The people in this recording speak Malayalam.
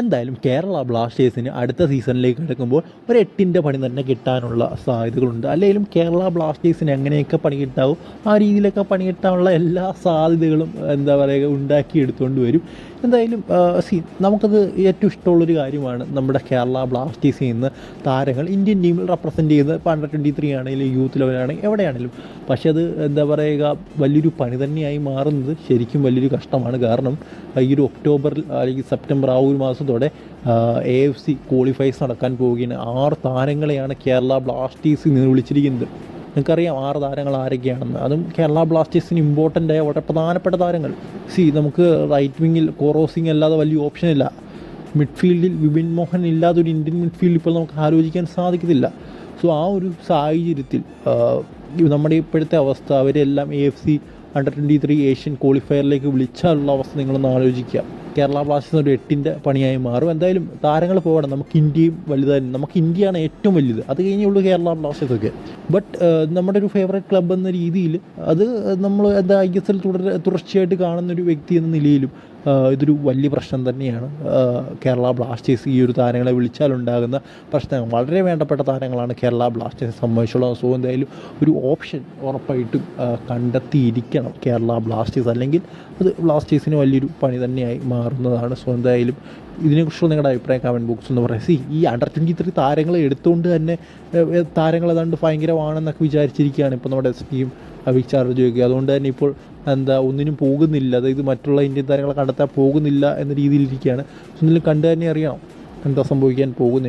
എന്തായാലും കേരള ബ്ലാസ്റ്റേഴ്സിന് അടുത്ത സീസണിലേക്ക് കിടക്കുമ്പോൾ ഒരു എട്ടിന്റെ പണി തന്നെ കിട്ടാനുള്ള സാധ്യതകളുണ്ട്. അല്ലെങ്കിലും കേരള ബ്ലാസ്റ്റേഴ്സിന് എങ്ങനെയൊക്കെ പണി കിട്ടാവും ആ രീതിയിലൊക്കെ പണി കിട്ടാനുള്ള എല്ലാ സാധ്യതകളും എന്താ പറയുക ഉണ്ടാക്കിയെടുത്തുകൊണ്ട് വരും. എന്തായാലും സി നമുക്കത് ഏറ്റവും ഇഷ്ടമുള്ളൊരു കാര്യമാണ് നമ്മുടെ കേരള ബ്ലാസ്റ്റേഴ്സിൽ നിന്ന് താരങ്ങൾ ഇന്ത്യൻ ടീമിൽ റെപ്രസെന്റ് ചെയ്യുന്നത് ഇപ്പോൾ അണ്ടർ ട്വന്റി ത്രീ ആണെങ്കിലും യൂത്ത് ലെവലാണെങ്കിലും എവിടെയാണെങ്കിലും. പക്ഷേ അത് എന്താ പറയുക വലിയൊരു പണി തന്നെയായി മാറുന്നത് ശരിക്കും വലിയൊരു കഷ്ടമാണ്. കാരണം ഈ ഒരു ഒക്ടോബറിൽ അല്ലെങ്കിൽ സെപ്റ്റംബർ ആ ഒരു മാസത്തോടെ എ എഫ് സി ക്വാളിഫൈസ് നടക്കാൻ പോവുകയാണ്. ആറ് താരങ്ങളെയാണ് കേരള ബ്ലാസ്റ്റേഴ്സിൽ നിന്ന് വിളിച്ചിരിക്കുന്നത്. നിങ്ങൾക്കറിയാം ആറ് താരങ്ങൾ ആരൊക്കെയാണെന്ന്. അതും കേരള ബ്ലാസ്റ്റേഴ്സിന് ഇമ്പോർട്ടന്റ് ആയ വളരെ പ്രധാനപ്പെട്ട താരങ്ങൾ. സി നമുക്ക് റൈറ്റ് വിങ്ങിൽ കോറോസിങ് അല്ലാതെ വലിയ ഓപ്ഷനില്ല മിഡ്ഫീൽഡിൽ വിപിൻ മോഹൻ ഇല്ലാതെ ഒരു ഇന്ത്യൻ മിഡ്ഫീൽഡ് ഇപ്പോൾ നമുക്ക് ആലോചിക്കാൻ സാധിക്കത്തില്ല. സോ ആ ഒരു സാഹചര്യത്തിൽ നമ്മുടെ ഇപ്പോഴത്തെ അവസ്ഥ അവരെല്ലാം A F C under twenty three Asian ക്വാളിഫയറിലേക്ക് വിളിച്ചാലുള്ള അവസ്ഥ നിങ്ങളൊന്ന് ആലോചിക്കുക. കേരള ബ്ലാസ്റ്റേഴ്സ് ഒരു എട്ടിന്റെ പണിയായി മാറും. എന്തായാലും താരങ്ങൾ പോകണം. നമുക്ക് ഇന്ത്യയും വലുതായാലും നമുക്ക് ഇന്ത്യയാണ് ഏറ്റവും വലുത്. അത് കഴിഞ്ഞുള്ളൂ കേരള ബ്ലാസ്റ്റേഴ്സൊക്കെ. ബട്ട് നമ്മുടെ ഒരു ഫേവറേറ്റ് ക്ലബ്ബ് എന്ന രീതിയിൽ അത് നമ്മൾ എന്താ ഐ എസ് എൽ തുടർ തുടർച്ചയായിട്ട് കാണുന്ന ഒരു വ്യക്തി എന്ന നിലയിലും ഇതൊരു വലിയ പ്രശ്നം തന്നെയാണ്. കേരള ബ്ലാസ്റ്റേഴ്സ് ഈ ഒരു താരങ്ങളെ വിളിച്ചാലുണ്ടാകുന്ന പ്രശ്നങ്ങൾ. വളരെ വേണ്ടപ്പെട്ട താരങ്ങളാണ് കേരള ബ്ലാസ്റ്റേഴ്സിനെ സംബന്ധിച്ചുള്ളത് സോ എന്തായാലും ഒരു ഓപ്ഷൻ ഉറപ്പായിട്ടും കണ്ടെത്തിയിരിക്കണം കേരള ബ്ലാസ്റ്റേഴ്സ്. അല്ലെങ്കിൽ അത് ബ്ലാസ്റ്റേഴ്സിന് വലിയൊരു പണി തന്നെയായി മാറുന്നതാണ്. സോ എന്തായാലും ഇതിനെക്കുറിച്ചുള്ള നിങ്ങളുടെ അഭിപ്രായം കമന്റ് ബോക്സ് എന്ന് പറയാം. സി ഈ അണ്ടർ ട്വന്റി ത്രീ താരങ്ങളെ എടുത്തുകൊണ്ട് തന്നെ താരങ്ങൾ ഏതാണ്ട് ഭയങ്കരമാണെന്നൊക്കെ വിചാരിച്ചിരിക്കുകയാണ് ഇപ്പോൾ നമ്മുടെ എസ് പിയും വിചാർജ് ചോദിക്കുക അതുകൊണ്ട് തന്നെ ഇപ്പോൾ എന്താ ഒന്നിനും പോകുന്നില്ല. അതായത് മറ്റുള്ള ഇന്ത്യൻ താരങ്ങളെ കണ്ടെത്താൻ പോകുന്നില്ല എന്ന രീതിയിലിരിക്കുകയാണ് ഒന്നിലും കണ്ടു തന്നെ അറിയണം എന്താ സംഭവിക്കാൻ പോകുന്നത്